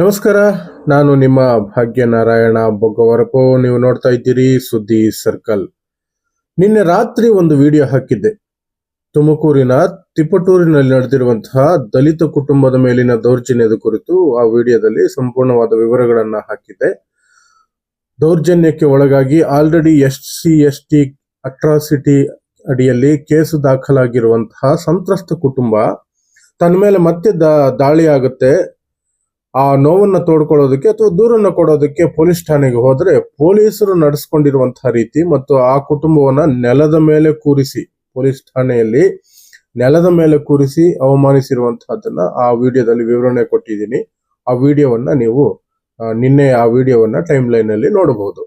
ನಮಸ್ಕಾರ, ನಾನು ನಿಮ್ಮ ಭಾಗ್ಯನಾರಾಯಣ ಬೊಗ್ಗವರಪು. ನೀವು ನೋಡ್ತಾ ಇದ್ದೀರಿ ಸುದ್ದಿ ಸರ್ಕಲ್. ನಿನ್ನೆ ರಾತ್ರಿ ಒಂದು ವಿಡಿಯೋ ಹಾಕಿದ್ದೆ. ತುಮಕೂರಿನ ತಿಪಟೂರಿನಲ್ಲಿ ನಡೆದಿರುವಂತಹ ದಲಿತ ಕುಟುಂಬದ ಮೇಲಿನ ದೌರ್ಜನ್ಯದ ಕುರಿತು ಆ ವಿಡಿಯೋದಲ್ಲಿ ಸಂಪೂರ್ಣವಾದ ವಿವರಗಳನ್ನ ಹಾಕಿದ್ದೆ. ದೌರ್ಜನ್ಯಕ್ಕೆ ಒಳಗಾಗಿ already S C, S T atrocity ಅಡಿಯಲ್ಲಿ ಕೇಸು ದಾಖಲಾಗಿರುವಂತಹ ಸಂತ್ರಸ್ತ ಕುಟುಂಬ ತನ್ನ ಮೇಲೆ ಮತ್ತೆ ದಾಳಿ ಆಗುತ್ತೆ. ಆ ನೋವನ್ನ ತೋಡ್ಕೊಳ್ಳೋದಕ್ಕೆ ಅಥವಾ ದೂರನ್ನ ಕೊಡೋದಕ್ಕೆ ಪೊಲೀಸ್ ಠಾಣೆಗೆ ಹೋದ್ರೆ ಪೊಲೀಸರು ನಡೆಸ್ಕೊಂಡಿರುವಂತಹ ರೀತಿ ಮತ್ತು ಆ ಕುಟುಂಬವನ್ನ ನೆಲದ ಮೇಲೆ ಕೂರಿಸಿ, ಪೊಲೀಸ್ ಠಾಣೆಯಲ್ಲಿ ನೆಲದ ಮೇಲೆ ಕೂರಿಸಿ ಅವಮಾನಿಸಿರುವಂತಹದ್ದನ್ನ ಆ ವಿಡಿಯೋದಲ್ಲಿ ವಿವರಣೆ ಕೊಟ್ಟಿದ್ದೀನಿ. ಆ ವಿಡಿಯೋವನ್ನ ನೀವು ನಿನ್ನೆ ಆ ವಿಡಿಯೋವನ್ನ ಟೈಮ್ ಲೈನ್ ಅಲ್ಲಿ ನೋಡಬಹುದು.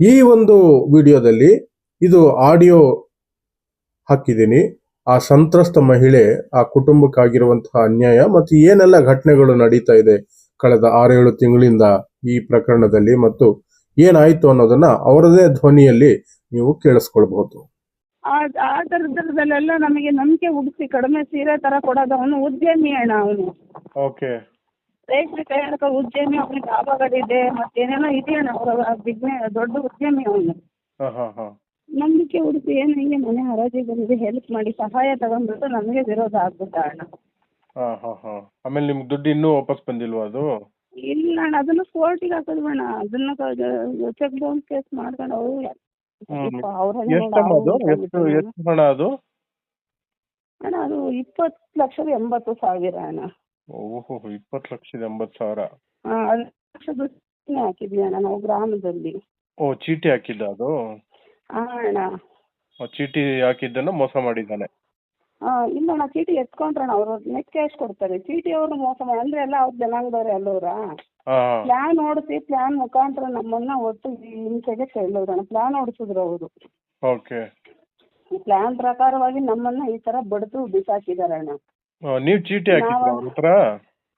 ಈ ಒಂದು ವಿಡಿಯೋದಲ್ಲಿ ಇದು ಆಡಿಯೋ ಹಾಕಿದ್ದೀನಿ. ಆ ಸಂತ್ರಸ್ತ ಮಹಿಳೆ ಆ ಕುಟುಂಬಕ್ಕಾಗಿರುವಂತಹ ಅನ್ಯಾಯ ಮತ್ತು ಏನೆಲ್ಲ ಘಟನೆಗಳು ನಡೀತಾ ಇದೆ ಕಳೆದ ಆರೇಳು ತಿಂಗಳಿಂದ ಈ ಪ್ರಕರಣದಲ್ಲಿ ಮತ್ತು ಏನಾಯ್ತು ಅನ್ನೋದನ್ನ ಅವರದೇ ಧ್ವನಿಯಲ್ಲಿ ನೀವು ಕೇಳಿಸ್ಕೊಳ್ಬಹುದು. ಆ ತರದಲ್ಲೆಲ್ಲ ನಮಗೆ ನಂಬಿಕೆ ಹುಡುಕಿ ಕಡಿಮೆ ಸೀರೆ ತರ ಕೊಡೋದು ಅವನು ಉದ್ಯಮಿ ಅಣ್ಣ ಅವನು. ಓಕೆ. ರೇಷ್ಮೆ ತಯಾರಕ ಉದ್ಯಮಿ ಅವನಿಗೆ ಲಾಭಗಳಿದೆ ಮತ್ತೇನೇನೋ ಇದೆ ಅಣ್ಣ ಅವರ ಬಿಗ್ನೆ ದೊಡ್ಡ ಉದ್ಯಮಿ ಅವನು. ನಂಬಿಕೆ ಹುಡುಕಿ ಏನ್ ಹಿಂಗೆ ಮನೆ ಹರಾಜಿಗೆ ಬಂದಿದೆ ಹೆಲ್ಪ್ ಮಾಡಿ ಸಹಾಯ ತಗೊಂಡ್ಬಿಟ್ಟು ನಮಗೆ ವಿರೋಧ ಆಗ್ಬಿಟ್ಟ ಅಣ್ಣ. ಆಮೇಲೆ ನಿಮ್ಗೆ ದುಡ್ಡು ಇನ್ನೂ ವಾಪಸ್ ಬಂದಿಲ್ವಾ ಅದು? ಇಲ್ಲ ಅಣ್ಣ ಅದನ್ನು ಕೋರ್ಟಿಗೆ ಹಾಕೋದು ಬೇಡ ಅದನ್ನ ಚೆಕ್ ಬೌನ್ಸ್ ಕೇಸ್ ಮಾಡ್ಕೊಂಡು ಅವರು ಅದು? ಎಷ್ಟು ಎಷ್ಟು ಹಣ ಅದು? ಅಣ್ಣ ಅದು ಇಪ್ಪತ್ತು ಲಕ್ಷದ ಎಂಬತ್ತು ಸಾವಿರ ಅಣ್ಣ. ಓಹೋ ಇಪ್ಪತ್ತು ಲಕ್ಷದ ಎಂಬತ್ತು ಸಾವಿರ. ಅದು ಹಾಕಿದ್ವಿ ಅಣ್ಣ ನಾವು ಗ್ರಾಮದಲ್ಲಿ. ಓ ಚೀಟಿ ಹಾಕಿದ್ದ ಅದು? ಅಣ್ಣ. ಆ ಚೀಟಿ ಹಾಕಿದ್ದನ್ನು ಮೋಸ ಮಾಡಿದ್ದಾನೆ. ಇಲ್ಲ ಅಣ್ಣ ಚೀಟಿ ಎತ್ಕೊಂಡ್ರಣ್ಣ ಅವರು ನೆಟ್ ಕ್ಯಾಶ್ ಕೊಡ್ತಾರೆ. ಚೀಟಿ ಅವರು ಮೋಸ ಮಾಡಿ ಅಂದ್ರೆ ಎಲ್ಲ ಅವ್ರ ಜನಾಂಗದವ್ರೆ ಅಲ್ಲವ್ರ ಹಾ. ಪ್ಲಾನ್ ಓಡಿಸಿ ಪ್ಲಾನ್ ಮುಖಾಂತರ ನಮ್ಮನ್ನ ಒಟ್ಟು ಈ ಹಿಂಸೆಗೆ ತಳ್ಳೋರಣ್ಣ ಪ್ಲಾನ್ ಓಡಿಸಿದ್ರು ಅವರು. ಓಕೆ. ಪ್ಲಾನ್ ಪ್ರಕಾರವಾಗಿ ನಮ್ಮನ್ನ ಈ ತರ ಬಡಿದು ಬಿಸಾಕಿದಾರೆ ಅಣ್ಣ ನೀವು ಚೀಟಿ ಹಾಕಿದ್ರ ನಾವು- ಅವ್ರ ಹತ್ರ?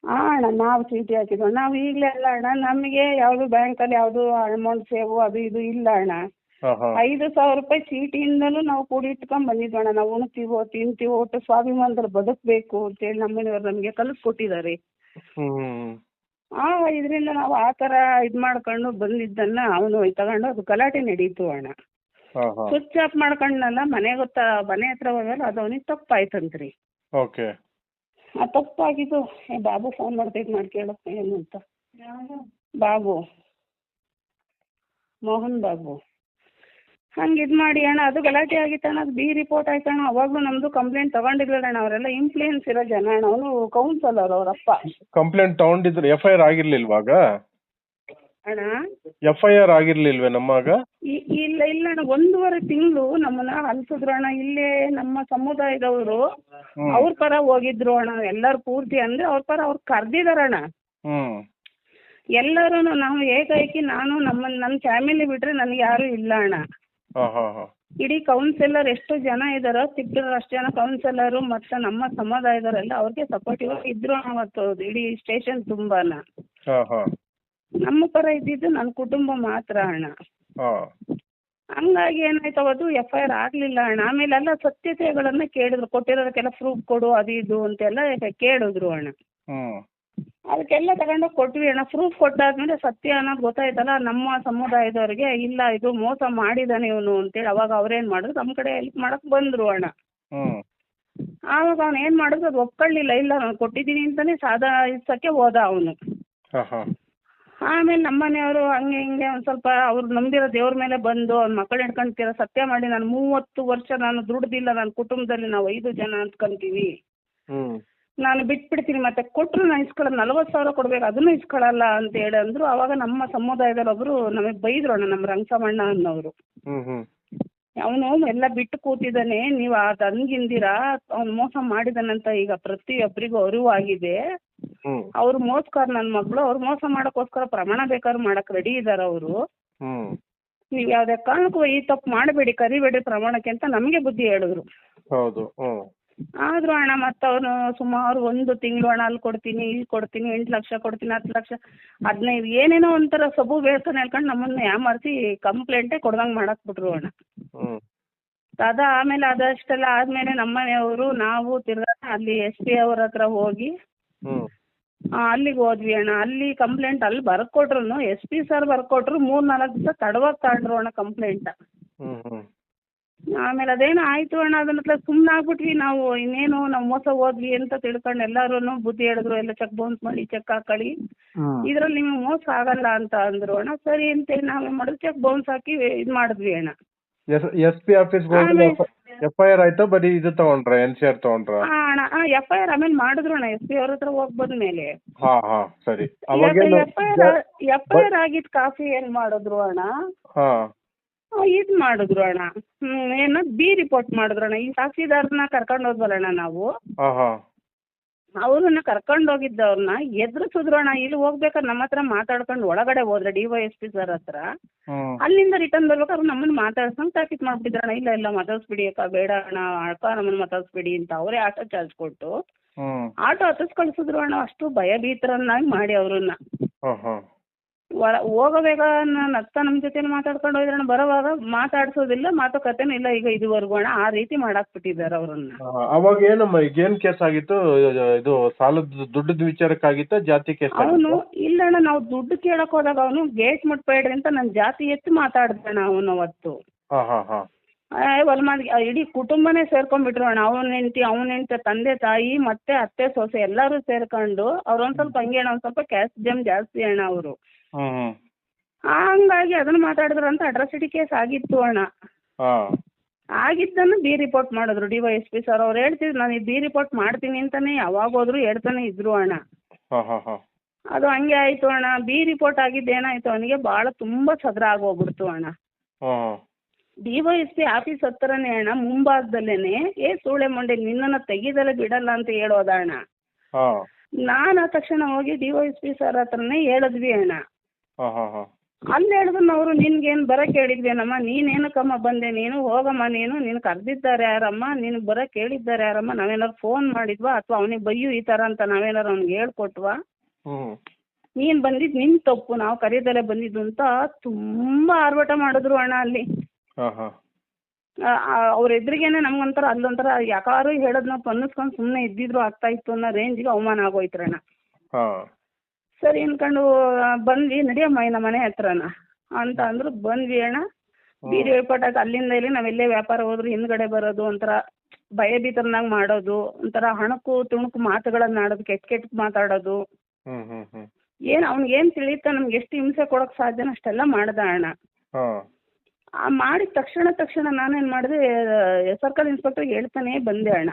ಆ ಅಣ್ಣ ನಾವು ಚೀಟಿ ಹಾಕಿದ್ವಿ. ನಾವು ಈಗಲೇ ಅಲ್ಲ ಅಣ್ಣ ನಮಗೆ ಯಾವುದು ಬ್ಯಾಂಕಲ್ಲಿ ಯಾವುದು ಅಮೌಂಟ್ ಸೇವು ಅದು ಇದು ಇಲ್ಲ ಅಣ್ಣ. ಹಾ ಹಾ ಐದು ಸಾವಿರ ರೂಪಾಯಿ ಚೀಟಿಯಿಂದಲೂ ನಾವು ಕೂಡಿಟ್ಕೊಂಡ್ ಬಂದಿದ್ವಿ ಅಣ್ಣ ನಾವು ಉಣ್ತೀವೋ ತಿಂತೀವೋ ಒಟ್ಟು ಸ್ವಾಭಿಮಾನದಲ್ಲಿ ಬದುಕಬೇಕು ಅಂತೇಳಿ ನಮ್ಮನೆಯವ್ರು ನಮಗೆ ಕಲಿಸ್ಕೊಟ್ಟಿದ್ದಾರೆ. ಆ ಇದರಿಂದ ನಾವು ಆ ತರ ಇದು ಮಾಡ್ಕೊಂಡು ಬಂದಿದ್ದನ್ನ ಅವನು ತಗೊಂಡು ಅದು ಗಲಾಟೆ ನಡೀತು ಅಣ್ಣ. ಸ್ವಿಚ್ ಆಫ್ ಮಾಡ್ಕೊಂಡಲ್ಲ ಮನೆ ಗೊತ್ತ ಮನೆ ಹತ್ರ ಹೋಗಲ್ಲ ಅದು ಅವನಿಗೆ ತಪ್ಪಾಯ್ತಂತ್ರಿ. ಓಕೆ. ಆ ತಪ್ಪಾಗಿದ್ದು ಏ ಬಾಬು ಫೋನ್ ಮಾಡ್ತೈತೆ ಮಾಡಿ ಕೇಳಪ್ಪ ಏನು ಅಂತ ಬಾಬು. ಮೋಹನ್ ಬಾಬು. ಹಂಗೆ ಇದು ಮಾಡಿ ಅಣ್ಣ ಅದು ಗಲಾಟೆ ಆಗಿತ್ತು ಅಣ್ಣ ಅದು ಬಿ ರಿಪೋರ್ಟ್ ಆಯ್ತು ಅಣ್ಣ. ಅವಾಗಲೂ ನಮ್ದು ಕಂಪ್ಲೇಂಟ್ ತಗೊಂಡಿರ್ಲಿಲ್ಲ ಅಣ್ಣ ಅವರೆಲ್ಲ. ಇನ್ಫ್ಲೂಯೆನ್ಸ್ ಇರೋ ಜನ ಅಣ್ಣ. ಅವನು ಕೌನ್ಸಲರ್ ಅವರಪ್ಪ ಕಂಪ್ಲೇಂಟ್ ತಗೊಂಡಿದ್ರು ಎಫ್ ಐ ಆರ್ ಆಗಿರ್ಲಿಲ್ವಾಗ ಅಣ್ಣ? ಎಫ್ ಐ ಆರ್ ಆಗಿರ್ಲಿಲ್ವೇ ನಮ್ಮಾಗ? ಇಲ್ಲ ಇಲ್ಲ ಅಣ್ಣ. ಒಂದೂವರೆ ತಿಂಗಳು ನಮ್ಮನ್ನ ಅಲ್ಸಿದ್ರು ಅಣ್ಣ. ಇಲ್ಲೇ ನಮ್ಮ ಸಮುದಾಯದವರು ಹ್ಮ್. ಅವ್ರ ಪರ ಹೋಗಿದ್ರು ಅಣ್ಣ. ಎಲ್ಲರೂ ಪೂರ್ತಿ ಅಂದ್ರೆ ಅವ್ರ ಪರ ಅವ್ರು ಕರ್ದಿದಾರಣ್ಣ ಹ್ಮ್. ಎಲ್ಲರೂ ನಾವು ಏಕಾಏಕಿ ನಾನು ನಮ್ಮ ನನ್ನ ಫ್ಯಾಮಿಲಿ ಬಿಟ್ರೆ ನನಗೆ ಯಾರು ಇಲ್ಲ ಅಣ್ಣ. ಇಡೀ ಕೌನ್ಸಿಲರ್ ಎಷ್ಟು ಜನ ಇದಾರೋ ಸಿಕ್ಕಿರೋ ಅಷ್ಟು ಜನ ಕೌನ್ಸಿಲರು ಮತ್ತು ನಮ್ಮ ಸಮುದಾಯದವರೆಲ್ಲ ಅವ್ರಿಗೆ ಸಪೋರ್ಟಿವ್ ಇದ್ರು ಅವತ್ತು ಇಡೀ ಸ್ಟೇಷನ್ ತುಂಬಾನ. ನಮ್ಮ ಪರ ಇದ್ದಿದ್ದು ನನ್ನ ಕುಟುಂಬ ಮಾತ್ರ ಅಣ್ಣ. ಹಂಗಾಗಿ ಏನಾಯ್ತು ಅವತ್ತು ಎಫ್ ಐ ಆರ್ ಆಗಲಿಲ್ಲ ಅಣ್ಣ. ಆಮೇಲೆ ಎಲ್ಲ ಸತ್ಯತೆಗಳನ್ನ ಕೇಳಿದ್ರು. ಕೊಟ್ಟಿರೋದಕ್ಕೆಲ್ಲ ಪ್ರೂಫ್ ಕೊಡು ಅದು ಇದು ಅಂತೆಲ್ಲ ಕೇಳಿದ್ರು ಅಣ್ಣ. ಅದಕ್ಕೆಲ್ಲ ತಗೊಂಡೋಗಿ ಕೊಟ್ವಿ ಅಣ್ಣ. ಪ್ರೂಫ್ ಕೊಟ್ಟಾದ್ಮೇಲೆ ಸತ್ಯ ಅನ್ನೋದು ಗೊತ್ತಾಯ್ತಲ್ಲ ನಮ್ಮ ಸಮುದಾಯದವ್ರಿಗೆ ಇಲ್ಲ ಇದು ಮೋಸ ಮಾಡಿದಾನೆ ಇವನು ಅಂತೇಳಿ ಅವಾಗ ಅವ್ರೇನು ಮಾಡಿದ್ರು ನಮ್ಮ ಕಡೆ ಹೆಲ್ಪ್ ಮಾಡಕ್ಕೆ ಬಂದ್ರು ಅಣ್ಣ. ಆವಾಗ ಅವ್ನು ಏನು ಮಾಡಿದ್ರು ಅದು ಒಪ್ಕೊಳ್ಳಿಲ್ಲ. ಇಲ್ಲ ನಾನು ಕೊಟ್ಟಿದ್ದೀನಿ ಅಂತಾನೆ ಸಾದಾ ಇಸಕ್ಕೆ ಹೋದ ಅವನು. ಆಮೇಲೆ ನಮ್ಮನೆಯವರು ಹಂಗೆ ಹಿಂಗೆ ಒಂದ್ ಸ್ವಲ್ಪ ಅವ್ರು ನಂಬಿರೋ ದೇವ್ರ ಮೇಲೆ ಬಂದು ಅವ್ನ ಮಕ್ಕಳು ಹಿಡ್ಕೊಂತೀರ ಸತ್ಯ ಮಾಡಿ ನಾನು ಮೂವತ್ತು ವರ್ಷ ನಾನು ದುಡ್ದಿಲ್ಲ ನನ್ನ ಕುಟುಂಬದಲ್ಲಿ ನಾವು ಐದು ಜನ ಅಂದ್ಕೊಂತೀವಿ ನಾನು ಬಿಟ್ಬಿಡ್ತೀನಿ ಮತ್ತೆ ಕೊಟ್ಟರು ನಾನು ಇಸ್ಕೊಳ್ಳೋದು ನಲ್ವತ್ತು ಸಾವಿರ ಕೊಡ್ಬೇಕು ಅದನ್ನು ಇಸ್ಕೊಳ್ಳಲ್ಲ ಅಂತ ಹೇಳಿ ಅಂದರು ಅವಾಗ ನಮ್ಮ ಸಮುದಾಯದಲ್ಲಿ ಒಬ್ಬರು ನಮಗೆ ಬೈದ್ರು ಅಣ್ಣ ನಮ್ಮ ರಂಗಸಮಣ್ಣ ಅನ್ನೋರು ಅವನು ಎಲ್ಲ ಬಿಟ್ಟು ಕೂತಿದ್ದಾನೆ ನೀವು ಆ ಹಂಗಿಂದಿರಾ ಅವ್ನು ಮೋಸ ಮಾಡಿದಾನಂತ ಈಗ ಪ್ರತಿಯೊಬ್ಬರಿಗೂ ಅರಿವಾಗಿದೆ. ಆಗಿದೆ ಅವ್ರು ಮೋಸ್ಕಾರ ನನ್ನ ಮಗಳು ಅವ್ರು ಮೋಸ ಮಾಡಕ್ಕೋಸ್ಕರ ಪ್ರಮಾಣ ಬೇಕಾದ್ರು ಮಾಡಕ್ ರೆಡಿ ಇದ್ದಾರೆ ಅವರು. ನೀವ್ ಯಾವ್ದೇ ಕಾರಣಕ್ಕೂ ಈ ತಪ್ಪು ಮಾಡಬೇಡಿ ಕರಿಬೇಡಿ ಪ್ರಮಾಣಕ್ಕೆ ಅಂತ ನಮಗೆ ಬುದ್ಧಿ ಹೇಳಿದ್ರು. ಹೌದು ಆದರೂ ಅಣ್ಣ ಮತ್ತು ಅವನು ಸುಮಾರು ಒಂದು ತಿಂಗಳು ಹಣ ಅಲ್ಲಿ ಕೊಡ್ತೀನಿ ಇಲ್ಲಿ ಕೊಡ್ತೀನಿ ಎಂಟು ಲಕ್ಷ ಕೊಡ್ತೀನಿ ಹತ್ತು ಲಕ್ಷ ಹದಿನೈದು ಏನೇನೋ ಒಂಥರ ಸಬು ಬೇಡ್ತಾನೆ ಹೇಳ್ಕೊಂಡು ನಮ್ಮನ್ನ ಯಾಮಾರಿಸಿ ಕಂಪ್ಲೇಂಟೇ ಮಾಡಕ್ ಬಿಟ್ರು ಅಣ್ಣ. ಅದ ಆಮೇಲೆ ಅದಷ್ಟೆಲ್ಲ ಆದ್ಮೇಲೆ ನಮ್ಮ ಮನೆಯವರು ನಾವು ತಿರ್ಗಾ ಅಲ್ಲಿ ಎಸ್ ಪಿ ಅವ್ರ ಹತ್ರ ಹೋಗಿ ಅಲ್ಲಿಗೆ ಹೋದ್ವಿ ಅಣ್ಣ. ಅಲ್ಲಿ ಕಂಪ್ಲೇಂಟ್ ಅಲ್ಲಿ ಬರ್ಕೊಟ್ರು ಎಸ್ ಪಿ ಸರ್ ಬರ್ಕೊಟ್ರು ಮೂರ್ ನಾಲ್ಕು ದಿವಸ ತಡವಾಗಿ ತಗೊಂಡ್ರು ಅಣ್ಣ ಕಂಪ್ಲೇಂಟ್ ಆಮೇಲೆ ಅದೇನೋ ಆಯಿತು ಅಣ್ಣ ಅದನ್ನ ಸುಮ್ಮನೆ ಆಗ್ಬಿಟ್ವಿ ನಾವು. ಇನ್ನೇನು ನಾವು ಮೋಸ ಹೋದ್ವಿ ಅಂತ ತಿಳ್ಕೊಂಡು ಎಲ್ಲರೂ ಬುದ್ಧಿ ಹೇಳಿದ್ರು ಎಲ್ಲ ಚೆಕ್ ಬೌನ್ಸ್ ಮಾಡಿ ಚೆಕ್ ಹಾಕೊಳ್ಳಿ. ಇದ್ರಲ್ಲಿ ನಿಮಗೆ ಮೋಸ ಆಗಲ್ಲ ಅಂತ ಅಂದ್ರು ಅಣ್ಣ. ಸರಿ ಅಂತೇಳಿ ನಾವೇನು ಮಾಡಿದ್ವಿ ಚೆಕ್ ಬೌನ್ಸ್ ಹಾಕಿ ಇದು ಮಾಡಿದ್ವಿ ಅಣ್ಣ. S S P office F I R ಆಯ್ತಾ ಬರೀ ಇದು ತಗೊಂಡ್ರೆ ಎನ್ ಸಿ ಆರ್ ತಗೊಂಡ್ರ? ಎಫ್ ಐ ಆರ್ ಆಮೇಲೆ ಮಾಡಿದ್ರು ಅಣ್ಣ ಎಸ್ ಪಿ ಅವ್ರ ಹತ್ರ ಹೋಗಿ ಬಂದ್ಮೇಲೆ. ಹಾ ಹಾ ಸರಿ. F I R F I R ಆಗಿದ್ದ ಕಾಫಿ ಏನ್ ಮಾಡಿದ್ರು ಅಣ್ಣ? ಹಾ. ಇದು ಮಾಡಿದ್ರು ಅಣ್ಣ. ಹ್ಮ್ ಏನು ಬಿ ರಿಪೋರ್ಟ್ ಮಾಡಿದ್ರು ಅಣ್ಣ. ಈ ಸಾಕ್ಷಿದಾರನ ಕರ್ಕೊಂಡು ಹೋದ್ವಲ್ಲ ಅಣ್ಣ ನಾವು. ಹಾ ಹಾ ಅವ್ರನ್ನ ಕರ್ಕೊಂಡು ಹೋಗಿದ್ದವ್ರನ್ನ ಎದುರಿಸಿದ್ರು ಅಣ್ಣ. ಇಲ್ಲಿ ಹೋಗ್ಬೇಕಾದ್ರೆ ನಮ್ಮ ಹತ್ರ ಮಾತಾಡ್ಕೊಂಡು ಒಳಗಡೆ ಹೋದ್ರೆ D Y S P sir ಹತ್ರ. ಅಲ್ಲಿಂದ ರಿಟರ್ನ್ ಬರ್ಬೇಕಾದ್ರೆ ನಮ್ಮನ್ನ ಮಾತಾಡ್ಸಂಗ್ ಮಾಡ್ಬಿಟ್ಟಿದ್ರು ಅಣ್ಣ. ಇಲ್ಲ ಇಲ್ಲ ಮಾತಾಡ್ಸ್ಬಿಡಿ ಅಕ್ಕ ಬೇಡ ಅಣ್ಣ. ಅಕ್ಕ ನಮ್ಮನ್ನ ಮಾತಾಡ್ಸ್ಬಿಡಿ ಅಂತ ಅವರೇ ಆಟೋ ಚಾರ್ಜ್ ಕೊಟ್ಟು ಆಟೋ ಹತ್ತಿಸ್ ಕಳ್ಸಿದ್ರು ಅಣ್ಣ. ಅಷ್ಟು ಭಯಭೀತರನ್ನಾಗಿ ಮಾಡಿ ಅವ್ರನ್ನ. ಹಾ ಹಾ ಒಳ ನನ್ನ ಅತ್ತ ನಮ್ಮ ಜೊತೆ ಮಾತಾಡ್ಕೊಂಡು ಅಣ್ಣ ಬರೋವಾಗ ಮಾತಾಡ್ಸೋದಿಲ್ಲ ಮಾತುಕತೆನೂ ಇಲ್ಲ. ಈಗ ಇದುವರೆಗೂ ಅಣ್ಣ ಆ ರೀತಿ ಮಾಡಾಕ್ಬಿಟ್ಟಿದ್ದಾರೆ ಅವ್ರನ್ನ. ಅವಾಗ ಏನಮ್ಮ ಈಗ ಏನ್ ಕೇಸ್ ಆಗಿತ್ತು? ಇದು ಸಾಲದ ದುಡ್ಡದ ವಿಚಾರಕ್ಕಾಗಿತ್ತ ಜಾತಿ ಕೇಸ್ ಅವನು ಇಲ್ಲ ಅಣ್ಣ ನಾವು ದುಡ್ಡು ಕೇಳಕ್ ಹೋದಾಗ ಅವನು ಗೇಟ್ ಮುಟ್ಬೇಡ್ರಿ ಅಂತ ನನ್ನ ಜಾತಿ ಎತ್ತಿ ಮಾತಾಡ್ದಣ ಅವನು ಅವತ್ತು. ಹಾ ಹಾ ಹಾ. ಹೊಲ್ಮಾದಿ ಇಡೀ ಕುಟುಂಬನೇ ಸೇರ್ಕೊಂಡ್ಬಿಟ್ರು ಅಣ್ಣ. ಅವನ ಹೆಂಡತಿ ಅವನ ಹೆಂಡತಿ ತಂದೆ ತಾಯಿ ಮತ್ತೆ ಅತ್ತೆ ಸೊಸೆ ಎಲ್ಲರೂ ಸೇರ್ಕೊಂಡು ಅವ್ರು ಒಂದ್ ಸ್ವಲ್ಪ ಹಂಗೆ ಅಣ್ಣ ಒಂದ್ ಸ್ವಲ್ಪ ಕ್ಯಾಸ್ಟ್ ಜಮ್ ಜಾಸ್ತಿ ಅಣ್ಣ ಅವರು. ಹಂಗಾಗಿ ಅದನ್ನ ಮಾತಾಡಿದ್ರು ಅಂತ ಅಟ್ರಾಸಿಟಿ ಕೇಸ್ ಆಗಿತ್ತು ಅಣ್ಣ. ಆಗಿದ್ದನ್ನು ಬಿ ರಿಪೋರ್ಟ್ ಮಾಡಿದ್ರು D Y S P sir ಅವ್ರು ಹೇಳ್ತಿದ್ರು ನಾನು ಬಿ ರಿಪೋರ್ಟ್ ಮಾಡ್ತೀನಿ ಅಂತಾನೆ ಯಾವಾಗ ಹೋದ್ರು ಹೇಳ್ತಾನೆ ಇದ್ರು ಅಣ್ಣ. ಅದು ಹಂಗೆ ಆಯ್ತು ಅಣ್ಣ. ಬಿ ರಿಪೋರ್ಟ್ ಆಗಿದ್ದು ಏನಾಯ್ತು ಅವನಿಗೆ ಭಾಳ ತುಂಬಾ ಸದ್ರ ಆಗೋಗ್ಬಿಡ್ತು ಅಣ್ಣ. DYSP D Y S P office ಹತ್ರನೇ ಅಣ್ಣ ಮುಂಭಾಗದಲ್ಲೇನೆ ಏ ಸೂಳೆ ಮಂಡೆ ನಿನ್ನನ್ನು ತೆಗಿದಲ್ಲೇ ಬಿಡಲ್ಲ ಅಂತ ಹೇಳೋದ ಅಣ್ಣ. ನಾನು ಆ ತಕ್ಷಣ ಹೋಗಿ D Y S P sir ಹತ್ರನೇ ಹೇಳಿದ್ವಿ ಅಣ್ಣ. ಹಾ ಹಾ ಹಾ. ಅಲ್ಲಿ ಹೇಳಿದ್ರು ಅವರು ನಿನ್ಗೇನು ಬರಕ್ಕೆ ಹೇಳಿದ್ವೇನಮ್ಮ? ನೀನೇನಕ್ಕಮ್ಮ ಬಂದೆ? ನೀನು ಹೋಗಮ್ಮ ನೀನು ನೀನು ಕರೆದಿದ್ದಾರೆ ಯಾರಮ್ಮ? ನೀನು ಬರಕ್ಕೆ ಹೇಳಿದ್ದಾರೆ ಯಾರಮ್ಮ? ನಾವೇನಾದ್ರು ಫೋನ್ ಮಾಡಿದ್ವಾ? ಅಥವಾ ಅವನಿಗೆ ಬೈಯು ಈ ಥರ ಅಂತ ನಾವೇನಾರು ಅವ್ನಿಗೆ ಹೇಳ್ಕೊಟ್ವಾ? ನೀನ್ ನೀನು ಬಂದಿದ್ದು ನಿನ್ನ ತಪ್ಪು ನಾವು ಕರೀದಲ್ಲೇ ಬಂದಿದ್ದು ಅಂತ ತುಂಬ ಆರ್ಭಟ ಮಾಡಿದ್ರು ಅಣ್ಣ ಅಲ್ಲಿ. ಅವ್ರ ಎದುರಿಗೇನೆ ನಮ್ಗೊಂಥರ ಅಲ್ಲೊಂಥರ ಯಾಕಾರು ಹೇಳೋದನ್ನ ಅನ್ನಿಸ್ಕೊಂಡು ಸುಮ್ಮನೆ ಇದ್ದಿದ್ರು ಆಗ್ತಾ ಇತ್ತು ಅನ್ನೋ ರೇಂಜಿಗೆ ಅವಮಾನ ಆಗೋಯ್ತ್ರಣ್ಣ ಹಾ. ಸರಿ ಅನ್ಕೊಂಡು ಬಂದ್ವಿ. ನಡಿಯಮ್ಮ ನಮ್ಮ ಮನೆ ಹತ್ರನ? ಅಂತ ಅಂದ್ರು ಬಂದ್ವಿ ಅಣ್ಣ. ಬೀದಿ ಅಲ್ಲಿಂದ ಇಲ್ಲಿ ನಾವೆಲ್ಲೇ ವ್ಯಾಪಾರ ಹೋದ್ರು ಹಿಂದ್ಗಡೆ ಬರೋದು ಒಂಥರ ಭಯಭೀತರನ್ನಾಗಿ ಮಾಡೋದು ಒಂಥರ ಹಣಕು ತುಣುಕು ಮಾತುಗಳನ್ನ ಆಡೋದು ಕೆಟ್ಟ ಕೆಟ್ಟ ಮಾತಾಡೋದು. ಏನ್ ಅವ್ನಿಗೆ ಏನು ತಿಳಿಯುತ್ತೋ ನಮ್ಗೆ ಎಷ್ಟು ಹಿಂಸೆ ಕೊಡೋಕೆ ಸಾಧ್ಯನ ಅಷ್ಟೆಲ್ಲ ಮಾಡ್ದ ಅಣ್ಣ. ಆ ಮಾಡಿದ ತಕ್ಷಣ ತಕ್ಷಣ ನಾನೇನು ಮಾಡಿದೆ ಸರ್ಕಲ್ ಇನ್ಸ್ಪೆಕ್ಟ್ರಿಗೆ ಹೇಳ್ತಾನೆ ಬಂದೆ ಅಣ್ಣ.